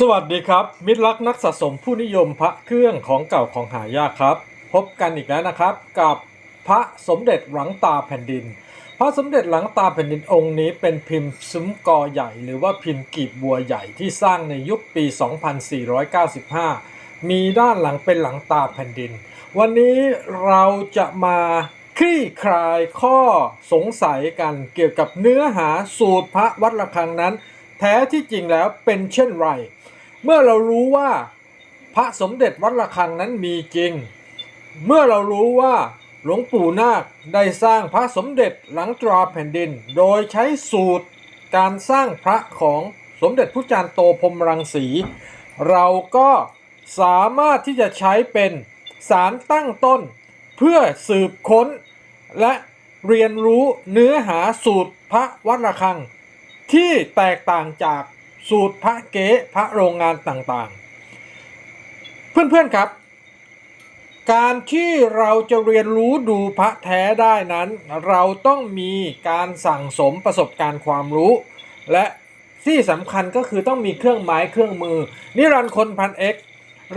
สวัสดีครับ มิตรรักนักสะสมผู้นิยมพระเครื่องของเก่าของหายากครับ พบกันอีกแล้วนะครับ กับพระสมเด็จหลังตาแผ่นดิน พระสมเด็จหลังตาแผ่นดินองค์นี้เป็นพิมพ์ซุ้มกอใหญ่ หรือว่าพิมพ์กีบบัวใหญ่ที่สร้างในยุคปี 2495 มีด้านหลังเป็นหลังตาแผ่นดิน วันนี้เราจะมาคลี่คลายข้อสงสัยกันเกี่ยวกับเนื้อหาสูตรพระวัดระฆังนั้น แท้ที่จริงแล้วเป็นเช่นไร เมื่อเรารู้ว่าพระสมเด็จวัดระฆังนั้นมีจริง เมื่อเรารู้ว่าหลวงปู่นาคได้สร้างพระสมเด็จหลังตราแผ่นดิน โดยใช้สูตรการสร้างพระของสมเด็จพระจารย์โตพรมรังสี เราก็สามารถที่จะใช้เป็นสารตั้งต้น เพื่อสืบค้น และเรียนรู้เนื้อหาสูตรพระวัดระฆัง ที่แตกต่างจาก สูตรพระเก๊พระโรงงานต่างๆ เพื่อนๆครับ การที่เราจะเรียนรู้ดูพระแท้ได้นั้น เราต้องมีการสั่งสมประสบการณ์ความรู้ และที่สำคัญก็คือต้องมีเครื่องไม้เครื่องมือ นิรันดร์คนพันเอ็ก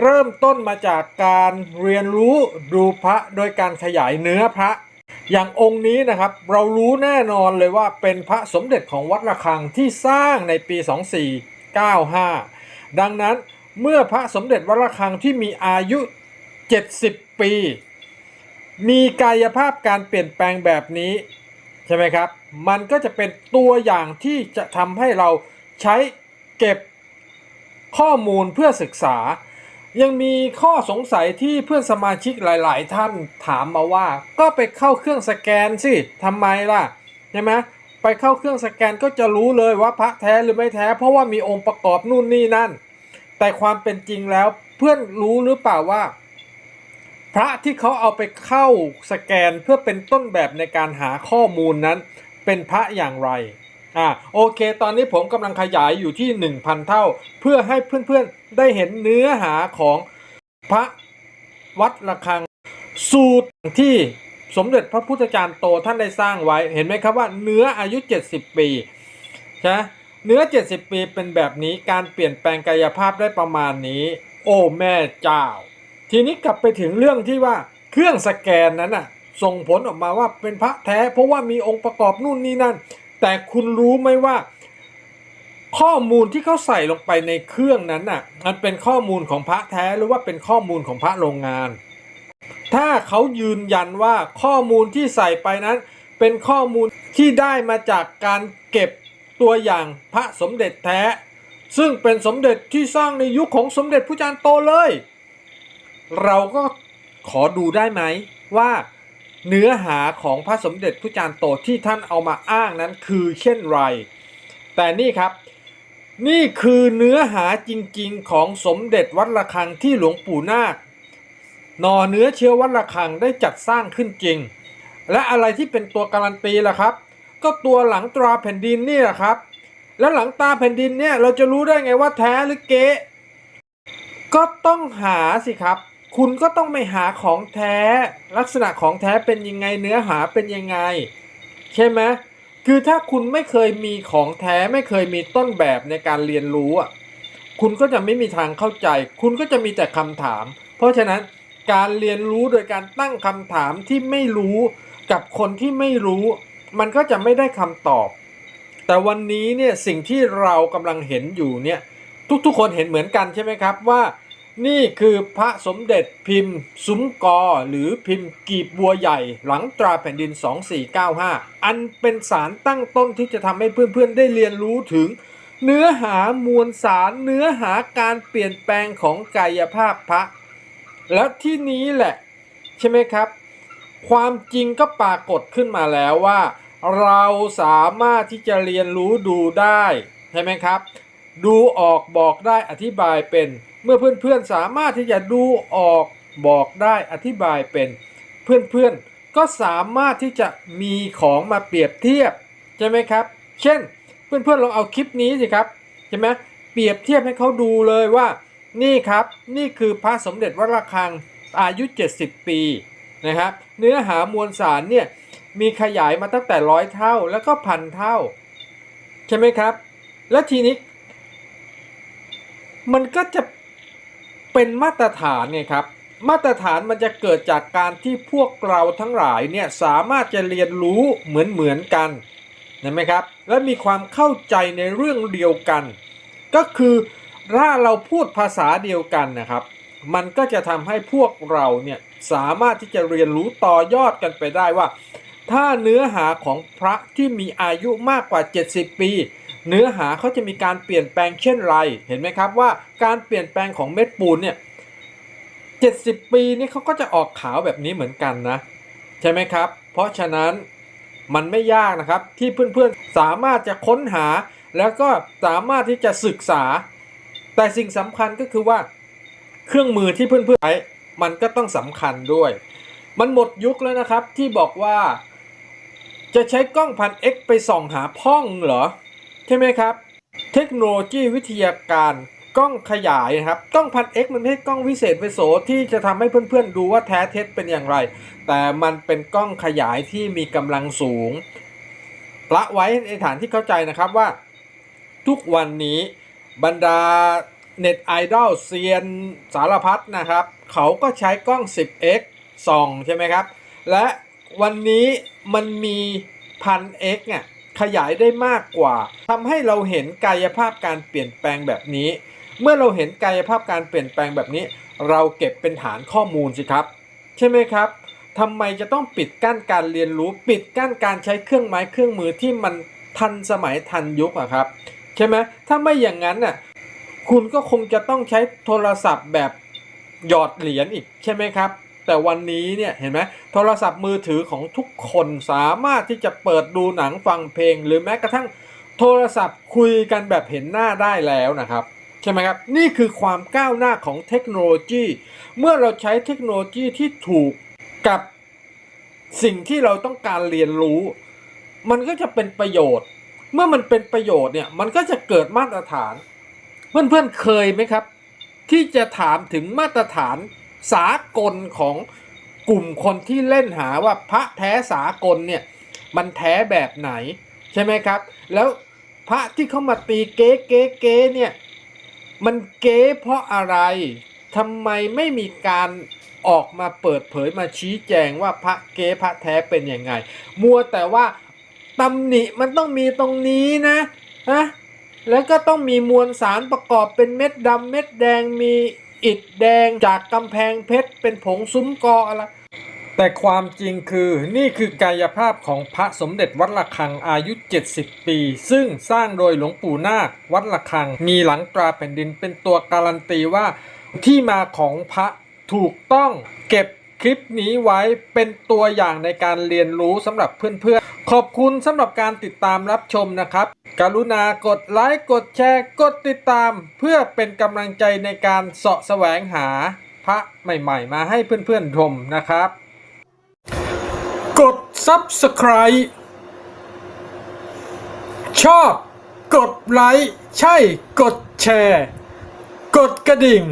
เริ่มต้นมาจากการเรียนรู้ดูพระโดยการขยายเนื้อพระ อย่างองค์นี้นะครับเรารู้แน่นอนเลยว่าเป็นพระสมเด็จของวัดระฆังที่สร้างในปี 2495 ดังนั้นเมื่อพระสมเด็จวัดระฆังที่มีอายุ 70 ปี มีกายภาพการเปลี่ยนแปลงแบบนี้ใช่ไหมครับ มันก็จะเป็นตัวอย่างที่จะทำให้เราใช้เก็บข้อมูลเพื่อศึกษา ยังมีข้อสงสัยที่เพื่อนสมาชิกหลาย ๆ ท่านถามมาว่า ก็ไปเข้าเครื่องสแกนสิทำไมล่ะใช่ไหมไปเข้าเครื่องสแกนก็จะรู้เลยว่าพระแท้หรือไม่แท้ เพราะว่ามีองค์ประกอบนู่นนี่นั่น แต่ความเป็นจริงแล้วเพื่อนรู้หรือเปล่าว่า พระที่เขาเอาไปเข้าสแกนเพื่อเป็นต้นแบบในการหาข้อมูลนั้น เป็นพระอย่างไรอ่าโอเค ตอนนี้ผมกำลังขยายอยู่ที่ 1,000 เท่า เพื่อให้เพื่อนๆ ได้เห็นเนื้อหาของพระวัดระฆังสูตรที่สมเด็จพระพุทธจารย์โตท่านได้สร้างไว้เห็นไหมครับว่าเนื้ออายุ 70 ปีใช่เนื้อ 70 ปีเป็นแบบนี้การเปลี่ยนแปลงกายภาพได้ประมาณนี้ โอ้แม่เจ้า ทีนี้กลับไปถึงเรื่องที่ว่าเครื่องสแกนนั้นน่ะส่งผลออกมาว่าเป็นพระแท้เพราะว่ามีองค์ประกอบนู่นนี่นั่น แต่คุณรู้ไหมว่า ข้อมูลที่เขาใส่ลงไปในเครื่องนั้นน่ะ มันเป็นข้อมูลของพระแท้หรือว่าเป็นข้อมูลของพระโรงงาน ถ้าเขายืนยันว่าข้อมูลที่ใส่ไปนั้น เป็นข้อมูลที่ได้มาจากการเก็บตัวอย่างพระสมเด็จแท้ ซึ่งเป็นสมเด็จที่สร้างในยุคของสมเด็จพระจารย์โตเลย เราก็ขอดูได้ไหมว่าเนื้อหาของพระสมเด็จพระจารย์โตที่ท่านเอามาอ้างนั้นคือเช่นไร แต่นี่ครับ นี่คือเนื้อหาจริงๆ ของสมเด็จวัดระฆังที่หลวงปู่นาคนอเนื้อเชื้อวัดระฆังได้จัดสร้างขึ้นจริง และอะไรที่เป็นตัวการันตีล่ะครับ ก็ตัวหลังตราแผ่นดินนี่แหละครับ แล้วหลังตาแผ่นดินเนี่ยเราจะรู้ได้ไงว่าแท้หรือเก๊ก็ต้องหาสิครับ คุณก็ต้องไปหาของแท้ ลักษณะของแท้เป็นยังไงเนื้อหาเป็นยังไง ใช่ไหม คือถ้าคุณไม่เคยมีของแท้ไม่เคยมีต้นแบบในการเรียนรู้อะคุณก็จะไม่มีทางเข้าใจ คุณก็จะมีแต่คำถาม เพราะฉะนั้นการเรียนรู้โดยการตั้งคำถามที่ไม่รู้กับคนที่ไม่รู้ มันก็จะไม่ได้คำตอบ แต่วันนี้เนี่ยสิ่งที่เรากำลังเห็นอยู่เนี่ยทุกๆคนเห็นเหมือนกันใช่ไหมครับว่า นี่คือพระสมเด็จพิมพ์ ซุ้มกอ หรือพิมพ์กีบบัวใหญ่ หลังตราแผ่นดิน 2495 อันเป็นสารตั้งต้นที่จะทำให้เพื่อนๆได้เรียนรู้ถึง เนื้อหามวลสารเนื้อหาการเปลี่ยนแปลงของกายภาพพระ แล้วที่นี้แหละ ใช่ไหมครับ ความจริงก็ปรากฏขึ้นมาแล้วว่า เราสามารถที่จะเรียนรู้ดูได้ ใช่ไหมครับ ดูออกบอกได้อธิบายเป็น เมื่อเพื่อนๆสามารถที่จะดูออกบอกได้อธิบายเป็น เพื่อนๆก็สามารถที่จะมีของมาเปรียบเทียบใช่ไหมครับ เช่น เพื่อนๆลองเอาคลิปนี้สิครับใช่ไหมเปรียบเทียบให้เขาดูเลยว่า นี่ครับนี่คือพระสมเด็จวัดระฆังอายุ 70 ปีนะครับ เนื้อหามวลสารเนี่ยมีขยายมาตั้งแต่ร้อยเท่าแล้วก็พันเท่า ใช่ไหมครับ และทีนี้ มันก็จะเป็นมาตรฐานไงครับ มาตรฐานมันจะเกิดจากการที่พวกเราทั้งหลายเนี่ยสามารถจะเรียนรู้เหมือนเหมือนๆกันเห็นไหมครับ และมีความเข้าใจในเรื่องเดียวกัน ก็คือถ้าเราพูดภาษาเดียวกันนะครับ มันก็จะทำให้พวกเราเนี่ยสามารถที่จะเรียนรู้ต่อยอดกันไปได้ว่า ถ้าเนื้อหาของพระที่มีอายุมากกว่า 70 ปี เนื้อหาเขาจะมีการเปลี่ยนแปลงเช่นไร เห็นไหมครับว่าการเปลี่ยนแปลงของเม็ดปูนเนี่ย70ปีนี่เขาก็จะออกขาวแบบนี้เหมือนกันนะ ใช่ไหมครับ เพราะฉะนั้นมันไม่ยากนะครับที่เพื่อนๆสามารถจะค้นหา แล้วก็สามารถที่จะศึกษา แต่สิ่งสำคัญก็คือว่า เครื่องมือที่เพื่อนๆใช้มันก็ต้องสำคัญด้วย มันหมดยุคแล้วนะครับที่บอกว่า จะใช้กล้องพัน X ไปส่องหาพ่องเหรอ ใช่ไหมครับ เทคโนโลยีวิทยาการกล้องขยายนะครับกล้องพัน X มันไม่ใช่กล้องวิเศษวิโสที่จะทำให้เพื่อนๆ ดูว่าแท้เท็จเป็นอย่างไร แต่มันเป็นกล้องขยายที่มีกำลังสูงละไว้ในฐานที่เข้าใจนะครับว่า ทุกวันนี้บรรดาเน็ตไอดอลเซียนสารพัดนะครับ เขาก็ใช้กล้อง 10x ส่องใช่ไหมครับ และวันนี้มันมีพัน x เนี่ย ขยายได้มากกว่าทำให้เราเห็นกายภาพการเปลี่ยนแปลงแบบนี้ เมื่อเราเห็นกายภาพการเปลี่ยนแปลงแบบนี้ เราเก็บเป็นฐานข้อมูลสิครับ ใช่ไหมครับทำไมจะต้องปิดกั้นการเรียนรู้ ปิดกั้นการใช้เครื่องไม้เครื่องมือที่มันทันสมัยทันยุคอะครับ ใช่ไหมถ้าไม่อย่างนั้นน่ะคุณก็คงจะต้องใช้โทรศัพท์แบบหยอดเหรียญอีกใช่ไหมครับ แต่วันนี้เนี่ยเห็นไหมโทรศัพท์มือถือของทุกคนสามารถที่จะเปิดดูหนังฟังเพลง หรือแม้กระทั่งโทรศัพท์คุยกันแบบเห็นหน้าได้แล้วนะครับใช่ไหมครับนี่คือความก้าวหน้าของเทคโนโลยี เมื่อเราใช้เทคโนโลยีที่ถูกกับสิ่งที่เราต้องการเรียนรู้ มันก็จะเป็นประโยชน์ เมื่อมันเป็นประโยชน์เนี่ยมันก็จะเกิดมาตรฐาน เพื่อนๆเคยไหมครับ ที่จะถามถึงมาตรฐาน สากลของกลุ่มคนที่เล่นหาว่าพระแท้สากลเนี่ยมันแท้แบบไหนใช่ไหมครับ แล้วพระที่เขามาตีเก๊เก๊เก๊เนี่ยมันเก๊เพราะอะไรทำไมไม่มีการออกมาเปิดเผยมาชี้แจงว่าพระเก๊พระแท้เป็นยังไง มัวแต่ว่าตำหนิมันต้องมีตรงนี้นะฮะแล้วก็ต้องมีมวลสารประกอบเป็นเม็ดดำเม็ดแดงมี อิฐแดงจากกำแพงเพชรเป็นผงซุ้มกออะไร แต่ความจริงคือนี่คือกายภาพของพระสมเด็จวัดระฆังอายุ 70 ปี ซึ่งสร้างโดยหลวงปู่นาควัดระฆัง มีหลังตราแผ่นดินเป็นตัวการันตีว่า ที่มาของพระถูกต้องเก็บ คลิปนี้ไว้เป็นตัวอย่างในการเรียนรู้สำหรับเพื่อนๆ ขอบคุณสำหรับการติดตามรับชมนะครับ กรุณากดไลค์ กดแชร์ กดติดตาม เพื่อเป็นกำลังใจในการเสาะแสวงหาพระใหม่ๆ มาให้เพื่อนๆชมนะครับ กด Subscribe ชอบ กดไลค์ ใช่ กดแชร์ กดกระดิ่ง